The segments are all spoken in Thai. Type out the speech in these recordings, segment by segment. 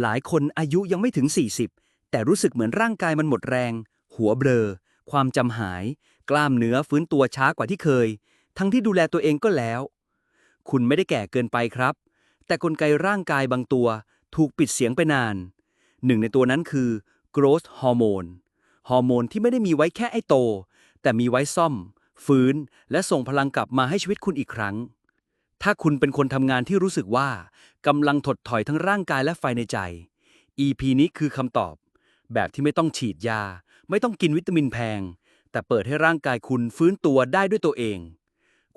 หลายคนอายุยังไม่ถึง 40 แต่รู้สึกเหมือนร่างกายมันหมดแรง หัวเบลอ ความจำหาย กล้ามเนื้อฟื้นตัวช้ากว่าที่เคย ทั้งที่ดูแลตัวเองก็แล้ว คุณไม่ได้แก่เกินไปครับ แต่กลไกร่างกายบางตัวถูกปิดเสียงไปนาน หนึ่งในตัวนั้นคือ growth hormone ฮอร์โมนที่ไม่ได้มีไว้แค่ไอโต แต่มีไว้ซ่อม ฟื้น และส่งพลังกลับมาให้ชีวิตคุณอีกครั้ง ถ้าคุณเป็นคนทำงานที่รู้สึกว่ากำลังถดถอยทั้งร่างกายและไฟในใจ EP นี้คือคำตอบ แบบที่ไม่ต้องฉีดยา ไม่ต้องกินวิตามินแพง แต่เปิดให้ร่างกายคุณฟื้นตัวได้ด้วยตัวเอง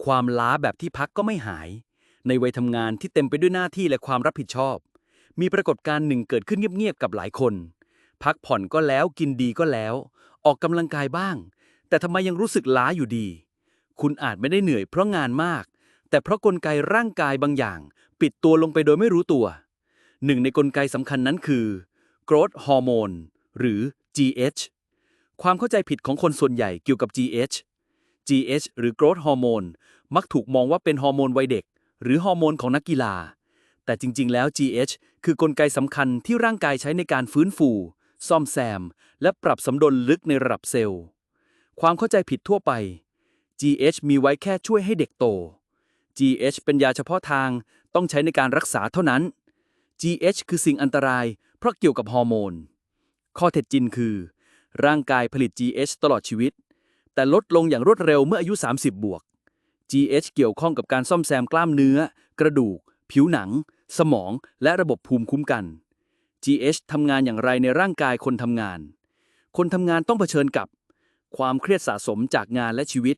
ความล้าแบบที่พักก็ไม่หาย ในวัยทำงานที่เต็มไปด้วยหน้าที่และความรับผิดชอบ มีปรากฏการณ์หนึ่งเกิดขึ้นเงียบๆกับหลายคน พักผ่อนก็แล้วกินดีก็แล้ว ออกกำลังกายบ้าง แต่ทำไมยังรู้สึกล้าอยู่ดี คุณอาจไม่ได้เหนื่อยเพราะงานมาก แต่เพราะกลไกร่างกายบางอย่าง ปิดตัวลงไปโดยไม่รู้ตัว หนึ่งในกลไกสำคัญนั้นคือ growth hormone หรือ GH ความเข้าใจผิดของคนส่วนใหญ่เกี่ยวกับ GH GH หรือ growth hormone มักถูกมองว่าเป็นฮอร์โมนวัยเด็ก หรือฮอร์โมนของนักกีฬา แต่จริง ๆ แล้ว GH คือกลไกสำคัญที่ร่างกายใช้ในการฟื้นฟู ซ่อมแซม และปรับสมดุลลึกในระดับเซลล์ ความเข้าใจผิดทั่วไป GH มีไว้แค่ช่วยให้เด็กโต GH เป็นยาเฉพาะทางต้องใช้ในการรักษาเท่านั้น GH คือสิ่งอันตราย เพราะเกี่ยวกับฮอร์โมน ข้อเท็จจริงคือ ร่างกายผลิต GH ตลอดชีวิต แต่ลดลงอย่างรวดเร็วเมื่ออายุ 30 บวก GH เกี่ยวข้องกับการซ่อมแซมกล้ามเนื้อ กระดูก ผิวหนัง สมอง และระบบภูมิคุ้มกัน GH ทำงานอย่างไรในร่างกายคนทำงาน คนทำงานต้องเผชิญกับ ความเครียดสะสมจากงานและชีวิต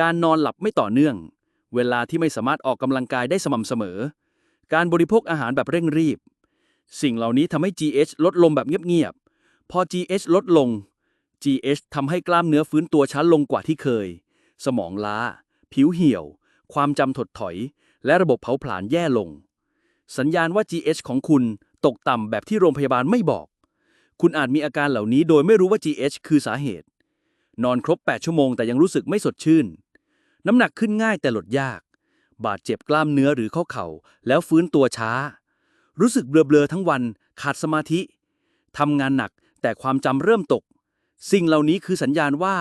การนอนหลับไม่ต่อเนื่อง เวลาที่ไม่สามารถออกกำลังกายได้สม่ำเสมอ การบริโภคอาหารแบบเร่งรีบ สิ่งเหล่านี้ทำให้ GH ลดลงแบบเงียบๆ พอ GH ลดลง GH ทำให้กล้ามเนื้อฟื้นตัวช้าลงกว่าที่เคย สมองล้า ผิวเหี่ยว ความจำถดถอย และระบบเผาผลาญแย่ลง สัญญาณว่า GH ของคุณตกต่ำแบบที่โรงพยาบาลไม่บอก คุณอาจมีอาการเหล่านี้โดยไม่รู้ว่า GH คือสาเหตุ นอนครบ 8 ชั่วโมงแต่ยังรู้สึกไม่สดชื่น น้ำหนักขึ้นง่ายแต่ลดยาก บาดเจ็บกล้ามเนื้อหรือข้อเข่า แล้วฟื้นตัวช้า รู้สึกเบลอๆทั้งวันขาดสมาธิทำงานหนักแต่ความจำเริ่มตก สิ่งเหล่านี้คือสัญญาณว่า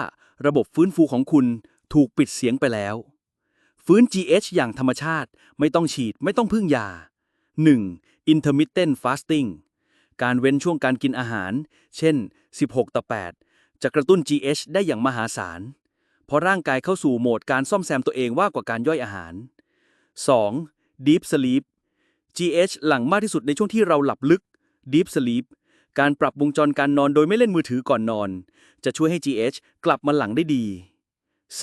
ระบบฟื้นฟูของคุณถูกปิดเสียงไปแล้ว ฟื้น GH อย่างธรรมชาติไม่ต้องฉีดไม่ต้องพึ่งยา 1. intermittent fasting การเว้นช่วงการกินอาหาร เช่น 16ต่อ8จะกระตุ้น GH ได้อย่างมหาศาล เพราะร่างกายเข้าสู่โหมดการซ่อมแซมตัวเองว่ากว่าการย่อยอาหาร 2. deep sleep GH หลังมากที่สุดในช่วงที่เราหลับลึก deep sleep การปรับวงจรการนอนโดยไม่เล่นมือถือก่อนนอน จะช่วยให้ GH กลับมาหลังได้ดี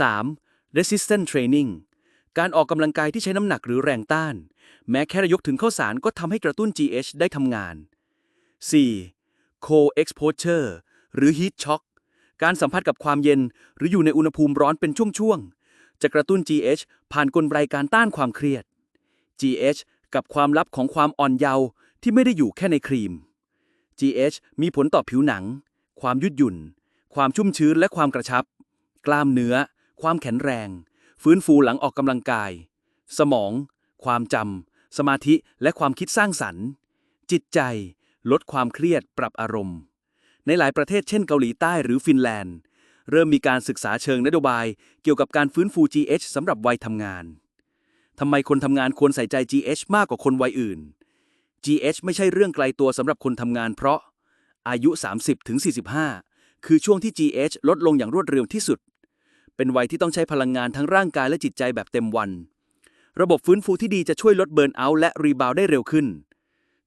3. resistance training การออกกำลังกายที่ใช้น้ำหนักหรือแรงต้าน แม้แค่ระยกถึงข้าวสารก็ทำให้กระตุ้น GH ได้ทำงาน 4. cold exposure หรือ heat shock การสัมผัสกับความเย็น หรืออยู่ในอุณหภูมิร้อนเป็นช่วงๆ จะกระตุ้น GH ผ่านกลไกการต้านความเครียด GH กับความลับของความอ่อนเยาว์ที่ไม่ได้อยู่แค่ในครีม GH มีผลต่อผิวหนัง ความยืดหยุ่น ความชุ่มชื้นและความกระชับ กล้ามเนื้อ ความแข็งแรง ฟื้นฟูหลังออกกำลังกาย สมอง ความจำ สมาธิ และความคิดสร้างสรรค์ จิตใจ ลดความเครียด ปรับอารมณ์ ในหลายประเทศเช่นเกาหลีใต้หรือฟินแลนด์ เริ่มมีการศึกษาเชิงนโยบายเกี่ยวกับการฟื้นฟู GH สำหรับวัยทำงานทำไมคนทำงานควรใส่ใจ GH มากกว่าคนวัยอื่น GH ไม่ใช่เรื่องไกลตัวสำหรับคนทำงานเพราะอายุ 30-45คือช่วงที่ GH ลดลงอย่างรวดเร็วที่สุด เป็นวัยที่ต้องใช้พลังงานทั้งร่างกายและจิตใจแบบเต็มวัน ระบบฟื้นฟูที่ดีจะช่วยลดเบิร์นเอาท์และรีบาวด์ได้เร็วขึ้น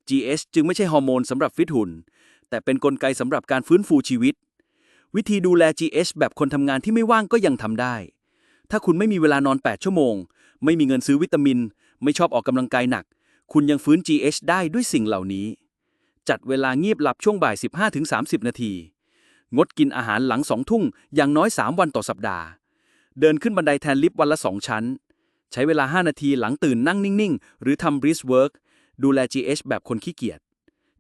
GH จึงไม่ใช่ฮอร์โมนสำหรับฟิตหุ่น แต่เป็นนกลไกสำหรับการฟื้นฟูชีวิต วิธีดูแล GH แบบคนทำงานที่ไม่ว่างก็ยังทำได้ ถ้าคุณไม่มีเวลานอน 8 ชั่วโมง ไม่มีเงินซื้อวิตามิน ไม่ชอบออกกำลังกายหนัก คุณยังฟื้น GH ได้ด้วยสิ่งเหล่านี้ จัดเวลาเงียบหลับช่วงบ่าย 15-30 นาที งดกินอาหารหลังสองทุ่งอย่างน้อย 3 วันต่อสัปดาห์ เดินขึ้นบันไดแทนลิฟต์วันละ 2 ชั้น ใช้เวลา 5 นาทีหลังตื่นนั่งนิ่ง ๆ หรือทำ breath work ดูแล GH แบบคนขี้เกียจ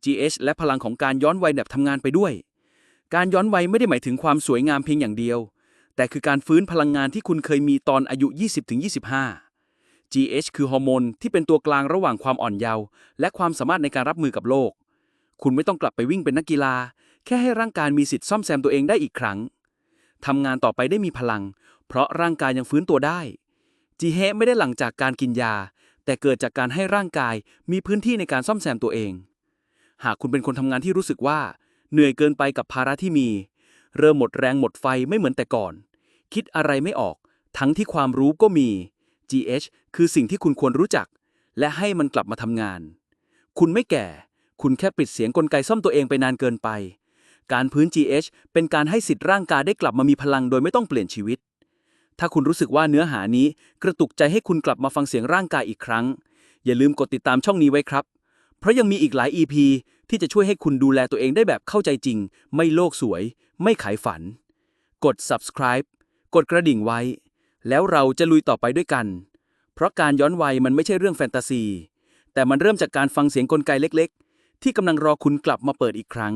GH และพลังของการย้อนวัยแบบทำงานไปด้วย การย้อนวัยไม่ได้หมายถึงความสวยงามเพียงอย่างเดียว แต่คือการฟื้นพลังงานที่คุณเคยมีตอนอายุ 20-25 GH คือฮอร์โมนที่เป็นตัวกลางระหว่างความอ่อนเยาว์และความสามารถในการรับมือกับโลก คุณไม่ต้องกลับไปวิ่งเป็นนักกีฬา แค่ให้ร่างกายมีสิทธิ์ซ่อมแซมตัวเองได้อีกครั้งทำงานต่อไปได้มีพลัง เพราะร่างกายยังฟื้นตัวได้ จีเฮไม่ได้หลังจากการกินยา แต่เกิดจากการให้ร่างกายมีพื้นที่ในการซ่อมแซมตัวเอง หากคุณเป็นคนทำงานที่รู้สึกว่า เหนื่อยเกินไปกับภาระที่มี เริ่มหมดแรงหมดไฟไม่เหมือนแต่ก่อน คิดอะไรไม่ออก ทั้งที่ความรู้ก็มี GH คือสิ่งที่คุณควรรู้จัก และให้มันกลับมาทำงาน คุณไม่แก่ คุณแค่ปิดเสียงกลไกซ่อมตัวเองไปนานเกินไป การพื้น GH เป็นการให้สิทธิ์ร่างกายได้กลับมามีพลังโดยไม่ต้องเปลี่ยนชีวิต ถ้าคุณรู้สึกว่าเนื้อหานี้กระตุกใจให้คุณกลับมาฟังเสียงร่างกายอีกครั้ง อย่าลืมกดติดตามช่องนี้ไว้ครับ เพราะยังมีอีกหลาย EP ที่จะช่วยให้คุณดูแลตัวเองได้แบบเข้าใจจริง ไม่โลกสวย ไม่ขายฝัน กด subscribe กดกระดิ่งไว้ แล้วเราจะลุยต่อไปด้วยกัน เพราะการย้อนวัยมันไม่ใช่เรื่องแฟนตาซี แต่มันเริ่มจากการฟังเสียงกลไกเล็ก ๆ ที่กำลังรอคุณกลับมาเปิดอีกครั้ง